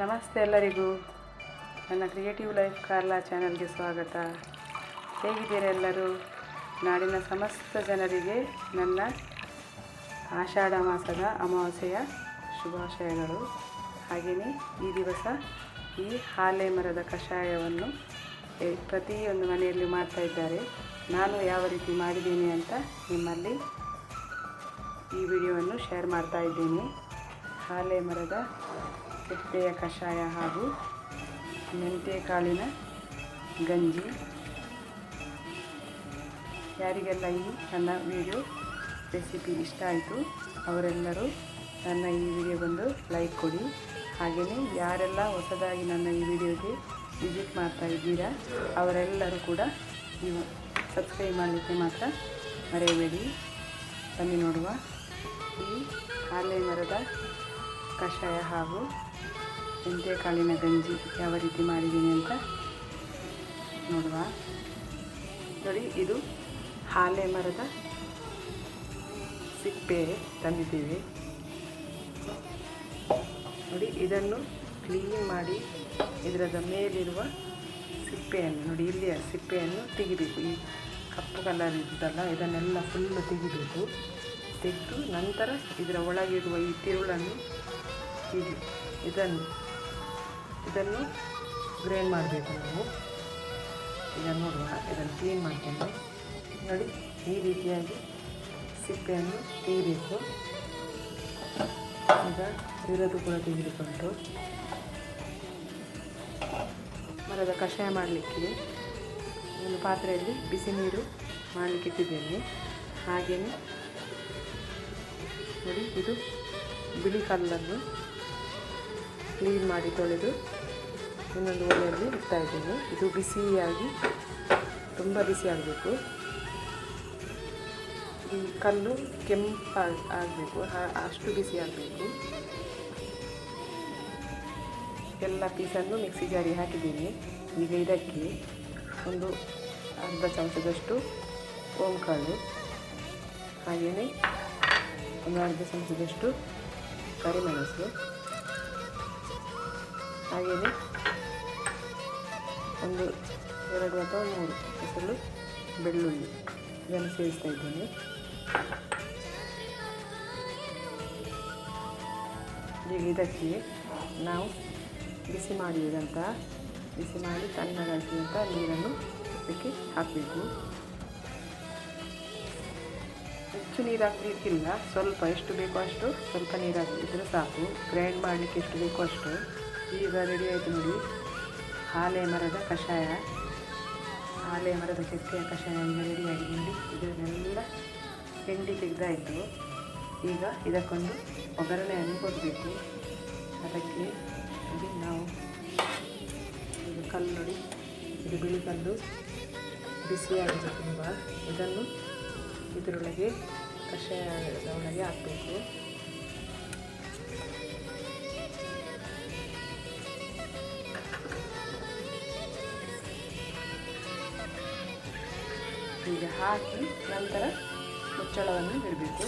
ನಮಸ್ತೆ ಎಲ್ಲರಿಗೂ. ನನ್ನ ಕ್ರಿಯೇಟಿವ್ ಲೈಫ್ ಕಾರ್ಲಾ ಚಾನಲ್ಗೆ ಸ್ವಾಗತ. ಹೇಗಿದ್ದೀರಾ ಎಲ್ಲರೂ? ನಾಡಿನ ಸಮಸ್ತ ಜನರಿಗೆ ನನ್ನ ಆಷಾಢ ಮಾಸದ ಅಮಾವಾಸ್ಯೆಯ ಶುಭಾಶಯಗಳು. ಹಾಗೆಯೇ ಈ ದಿವಸ ಈ ಹಾಲೆ ಮರದ ಕಷಾಯವನ್ನು ಪ್ರತಿಯೊಂದು ಮನೆಯಲ್ಲಿ ಮಾಡ್ತಾ ಇದ್ದಾರೆ. ನಾನು ಯಾವ ರೀತಿ ಮಾಡಿದ್ದೀನಿ ಅಂತ ನಿಮ್ಮಲ್ಲಿ ಈ ವಿಡಿಯೋವನ್ನು ಶೇರ್ ಮಾಡ್ತಾ ಇದ್ದೀನಿ. ಹಾಲೆ ಮರದ ಸಿಪ್ಪೆಯ ಕಷಾಯ ಹಾಗೂ ಮೆಂತೆ ಕಾಳಿನ ಗಂಜಿ. ಯಾರಿಗೆಲ್ಲ ಈ ನನ್ನ ವಿಡಿಯೋ ರೆಸಿಪಿ ಇಷ್ಟ ಆಯಿತು, ಅವರೆಲ್ಲರೂ ನನ್ನ ಈ ವಿಡಿಯೋ ಬಂದು ಲೈಕ್ ಕೊಡಿ. ಹಾಗೆಯೇ ಯಾರೆಲ್ಲ ಹೊಸದಾಗಿ ನನ್ನ ಈ ವಿಡಿಯೋಗೆ ವಿಸಿಟ್ ಮಾಡ್ತಾ ಇದ್ದೀರಾ, ಅವರೆಲ್ಲರೂ ಕೂಡ ನೀವು ಸಬ್ಸ್ಕ್ರೈಬ್ ಮಾಡಲಿಕ್ಕೆ ಮಾತ್ರ ಮರೆಯಬೇಡಿ. ಬನ್ನಿ ನೋಡುವ ಈ ಆಲೆ ಮರದ ಕಷಾಯ ಹಾಗೂ ಮೆಂತ್ಯಕಾಳಿನ ಗಂಜಿ ಯಾವ ರೀತಿ ಮಾಡಿದ್ದೀನಿ ಅಂತ ನೋಡುವ. ನೋಡಿ, ಇದು ಹಾಲೆ ಮರದ ಸಿಪ್ಪೆ ತಂದಿದ್ದೀವಿ. ನೋಡಿ, ಇದನ್ನು ಕ್ಲೀನ್ ಮಾಡಿ ಇದರದ ಮೇಲಿರುವ ಸಿಪ್ಪೆಯನ್ನು, ನೋಡಿ, ಇಲ್ಲಿಯ ಸಿಪ್ಪೆಯನ್ನು ತೆಗಿಬೇಕು. ಈ ಕಪ್ಪು ಕಲರ್ ಇದ್ದಲ್ಲ ಇದನ್ನೆಲ್ಲ ಫುಲ್ಲು ತೆಗಿಬೇಕು. ತೆಗೆದು ನಂತರ ಇದರ ಒಳಗಿರುವ ಈ ತಿರುಳನ್ನು ಇದನ್ನು ಇದನ್ನು ಗ್ರೈಂಡ್ ಮಾಡಬೇಕು ನಾವು. ಈಗ ನೋಡುವ ಇದನ್ನು ಕ್ಲೀನ್ ಮಾಡ್ಕೊಂಡು ನೋಡಿ, ಈ ರೀತಿಯಾಗಿ ಸಿಪ್ಪೆಯನ್ನು ತೆಗಿಬೇಕು ಈಗ ಇರೋದು ಕೂಡ ತೆಗೆದುಕೊಂಡು ಮರದ ಕಷಾಯ ಮಾಡಲಿಕ್ಕೆ ಒಂದು ಪಾತ್ರೆಯಲ್ಲಿ ಬಿಸಿ ನೀರು ಮಾಡಲಿಕ್ಕೆ ಇಟ್ಟಿದ್ದೇನೆ. ಹಾಗೆಯೇ ನೋಡಿ, ಇದು ಬಿಳಿ ಕಲ್ಲನ್ನು ಕ್ಲೀನ್ ಮಾಡಿ ತೊಳೆದು ಇನ್ನೊಂದು ಒಲೆಯಲ್ಲಿ ಇಡ್ತಾ ಇದ್ದೀನಿ. ಇದು ಬಿಸಿಯಾಗಿ ತುಂಬ ಬಿಸಿ ಆಗಬೇಕು. ಈ ಕಲ್ಲು ಕೆಂಪಾಗಿ ಆಗಬೇಕು. ಅಷ್ಟು ಬಿಸಿ ಆಗಬೇಕು. ಎಲ್ಲ ಪೀಸನ್ನು ಮಿಕ್ಸಿ ಜಾರಿ ಹಾಕಿದ್ದೀನಿ. ಈಗ ಇದಕ್ಕೆ ಒಂದು ಅರ್ಧ ಚಮಚದಷ್ಟು ಓಂಕಾಳು, ಹಾಗೆಯೇ ಒಂದು ಅರ್ಧ ಚಮಚದಷ್ಟು ಕರಿಮೆಣಸು, ಹಾಗೆಯೇ ಒಂದು, ಎರಡು ಅಥವಾ ಮೂರು ಹೆಸರು ಬೆಳ್ಳುಳ್ಳಿ. ಇದನ್ನು ಸೇರಿಸ್ತಾ ಇದ್ದೇನೆ. ಈಗ ಇದಕ್ಕೆ ನಾವು ಬಿಸಿ ಮಾಡಿದಂಥ ಬಿಸಿ ಮಾಡಿ ತಣ್ಣಗಾಕಿದಂಥ ನೀರನ್ನು ಇದಕ್ಕೆ ಹಾಕಬೇಕು. ಹೆಚ್ಚು ನೀರು ಹಾಕಲಿಕ್ಕಿಲ್ಲ ಸ್ವಲ್ಪ ಎಷ್ಟು ಬೇಕೋ ಅಷ್ಟು ಸ್ವಲ್ಪ ನೀರು ಹಾಕಿದ್ರೆ ಸಾಕು. ಗ್ರೈಂಡ್ ಮಾಡಲಿಕ್ಕೆ ಎಷ್ಟು ಬೇಕೋ ಅಷ್ಟು. ಈಗ ರೆಡಿ ಆಯಿತು ನೋಡಿ. ಹಾಲೆ ಮರದ ಕಷಾಯ. ಆಲೆ ಮರದ ಚಕ್ಕೆಯ ಕಷಾಯ ಈಗ ರೆಡಿಯಾಗಿ ಹಿಂಡಿ ಇದನ್ನೆಲ್ಲ ಹಿಂಡಿ ತೆಗೆದಾಯಿತು ಈಗ ಇದಕ್ಕೊಂದು ಒಗ್ಗರಣೆಯನ್ನು ಕೊಡಬೇಕು. ಅದಕ್ಕೆ ಇಲ್ಲಿ ನಾವು ಇದು ಕಲ್ಲು ನೋಡಿ ಇದು ಬಿಳಿ ಕಲ್ಲು ಬಿಸಿಯಾಗಿದೆ ತುಂಬ. ಇದನ್ನು ಇದರೊಳಗೆ ಕಷಾಯದ ಒಳಗೆ ಹಾಕಬೇಕು. ಈಗ ಹಾಕಿ ನಂತರ ಮುಚ್ಚಳವನ್ನು ಇಡಬೇಕು.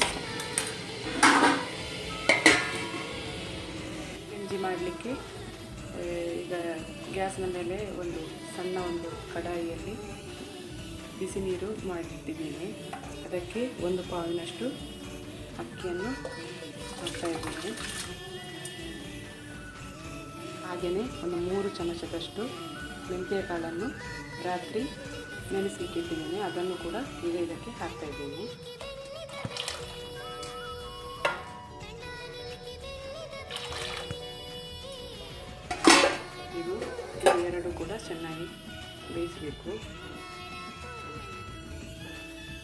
ಗಂಜಿ ಮಾಡಲಿಕ್ಕೆ ಈಗ ಗ್ಯಾಸ್ನ ಮೇಲೆ ಒಂದು ಸಣ್ಣ ಒಂದು ಕಡಾಯಿಯಲ್ಲಿ ಬಿಸಿ ನೀರು ಮಾಡಿಟ್ಟಿದ್ದೀನಿ. ಅದಕ್ಕೆ ಒಂದು ಪಾವಿನಷ್ಟು ಅಕ್ಕಿಯನ್ನು ಹಾಕ್ತಾ ಇದ್ದೀನಿ. ಹಾಗೆಯೇ ಒಂದು ಮೂರು ಚಮಚದಷ್ಟು ಮೆಂತ್ಯ ಕಾಳನ್ನು ರಾತ್ರಿ ನೆನೆಸಿಟ್ಟಿದ್ದೀನಿ ಅದನ್ನು ಕೂಡ ಈಗ ಇದಕ್ಕೆ ಹಾಕ್ತಾ ಇದ್ದೀನಿ. ಇದು ಎರಡು ಕೂಡ ಚೆನ್ನಾಗಿ ಬೇಯಿಸಬೇಕು.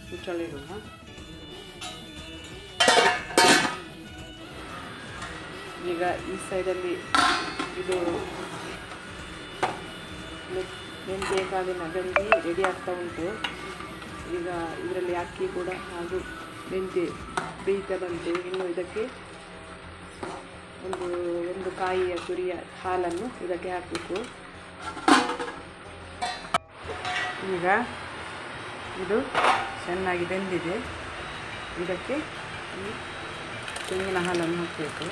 ಮುಚ್ಚಳಿರುವ ಈಗ ಈ ಸೈಡಲ್ಲಿ ಇದು ಮೆಂತ್ಯ ಕಾಳಿನ ಗಂಜಿ ರೆಡಿ ಆಗ್ತಾ ಉಂಟು. ಈಗ ಇದರಲ್ಲಿ ಅಕ್ಕಿ ಕೂಡ ಹಾಗೂ ಮೆಂತೆ ಬೇಯ್ತಾ ಬಂತು. ಇನ್ನು ಇದಕ್ಕೆ ಒಂದು ಒಂದು ಕಾಯಿಯ ತುರಿಯ ಹಾಲನ್ನು ಇದಕ್ಕೆ ಹಾಕಬೇಕು. ಈಗ ಇದು ಚೆನ್ನಾಗಿ ಬೆಂದಿದೆ. ಇದಕ್ಕೆ ಈ ತೆಂಗಿನ ಹಾಲನ್ನು ಹಾಕಬೇಕು.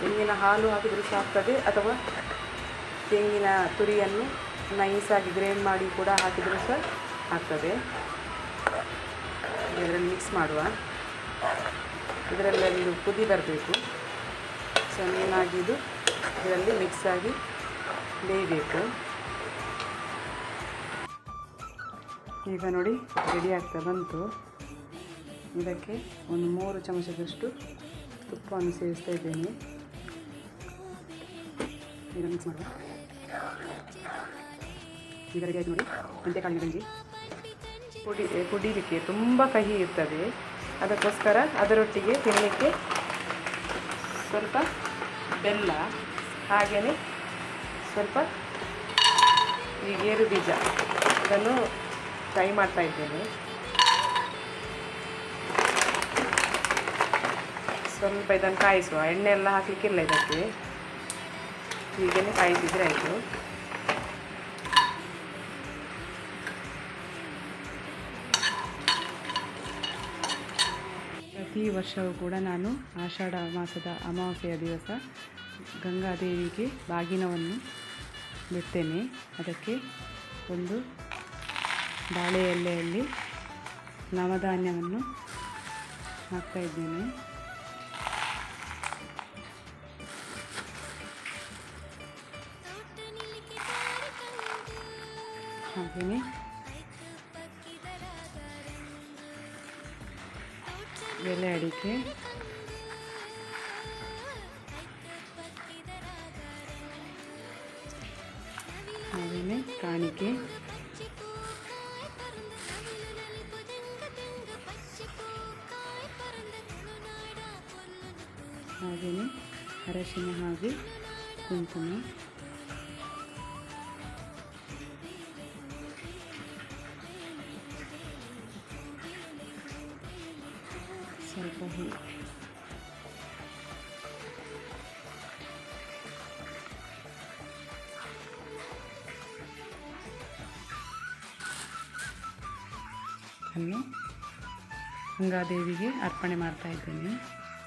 ತೆಂಗಿನ ಹಾಲು ಹಾಕಿದರೂ ಸಾಕ್ತದೆ ಅಥವಾ ತೆಂಗಿನ ತುರಿಯನ್ನು ನೈಸಾಗಿ ಗ್ರೈಂಡ್ ಮಾಡಿ ಕೂಡ ಹಾಕಿದರೂ ಸಹ ಆಗ್ತದೆ. ಇದರಲ್ಲಿ ಮಿಕ್ಸ್ ಮಾಡುವ. ಇದರಲ್ಲಿ ಒಂದು ಕುದಿ ಬರಬೇಕು. ಚೆನ್ನಾಗಿ ಇದು ಇದರಲ್ಲಿ ಮಿಕ್ಸ್ ಆಗಿ ಬೇಯಬೇಕು. ಈಗ ನೋಡಿ ರೆಡಿ ಆಗ್ತಾ ಬಂತು. ಇದಕ್ಕೆ ಒಂದು ಮೂರು ಚಮಚದಷ್ಟು ತುಪ್ಪವನ್ನು ಸೇರಿಸ್ತಾ ಇದ್ದೇನೆ. ಮಿಕ್ಸ್ ಮಾಡುವ. ಈಗ ರೆಡಿ ಆಯ್ತು ನೋಡಿ ಗಂಜಿ ಕುಡಿ ಕುಡಿಲಿಕ್ಕೆ ತುಂಬ ಕಹಿ ಇರ್ತದೆ. ಅದಕ್ಕೋಸ್ಕರ ಅದರೊಟ್ಟಿಗೆ ತಿನ್ನಲಿಕ್ಕೆ ಸ್ವಲ್ಪ ಬೆಲ್ಲ, ಹಾಗೆಯೇ ಸ್ವಲ್ಪ ಈ ಗೇರು ಬೀಜ. ಅದನ್ನು ಫ್ರೈ ಮಾಡ್ತಾ ಇದ್ದೇನೆ. ಸ್ವಲ್ಪ ಇದನ್ನು ಕಾಯಿಸುವ. ಎಣ್ಣೆ ಎಲ್ಲ ಹಾಕಲಿಕ್ಕಿಲ್ಲ ಇದಕ್ಕೆ. ಹೀಗೇ ಕಾಯಿಸಿದರೆ ಆಯಿತು. ಪ್ರತಿ ವರ್ಷವೂ ಕೂಡ ನಾನು ಆಷಾಢ ಮಾಸದ ಅಮಾವಾಸ್ಯೆಯ ದಿವಸ ಗಂಗಾದೇವಿಗೆ ಬಾಗಿನವನ್ನು ಬಿಡ್ತೇನೆ. ಅದಕ್ಕೆ ಒಂದು ಬಾಳೆ ಎಲೆಯಲ್ಲಿ ನವಧಾನ್ಯವನ್ನು ಹಾಕ್ತಾ ಇದ್ದೇನೆ. ಹಾಗೆಯೇ ಎಲೆ ಅಡಿಕೆ. ಹಾಗೆಯೇ ಕಾಣಿಕೆ. ಹಾಗೆಯೇ ಅರಶಿನ ಹಾಗೆ ಕುಂಕುಮ. ಹೀ ಅನ್ನು ಗಂಗಾದೇವಿಗೆ ಅರ್ಪಣೆ ಮಾಡ್ತಾ ಇದ್ದೇನೆ.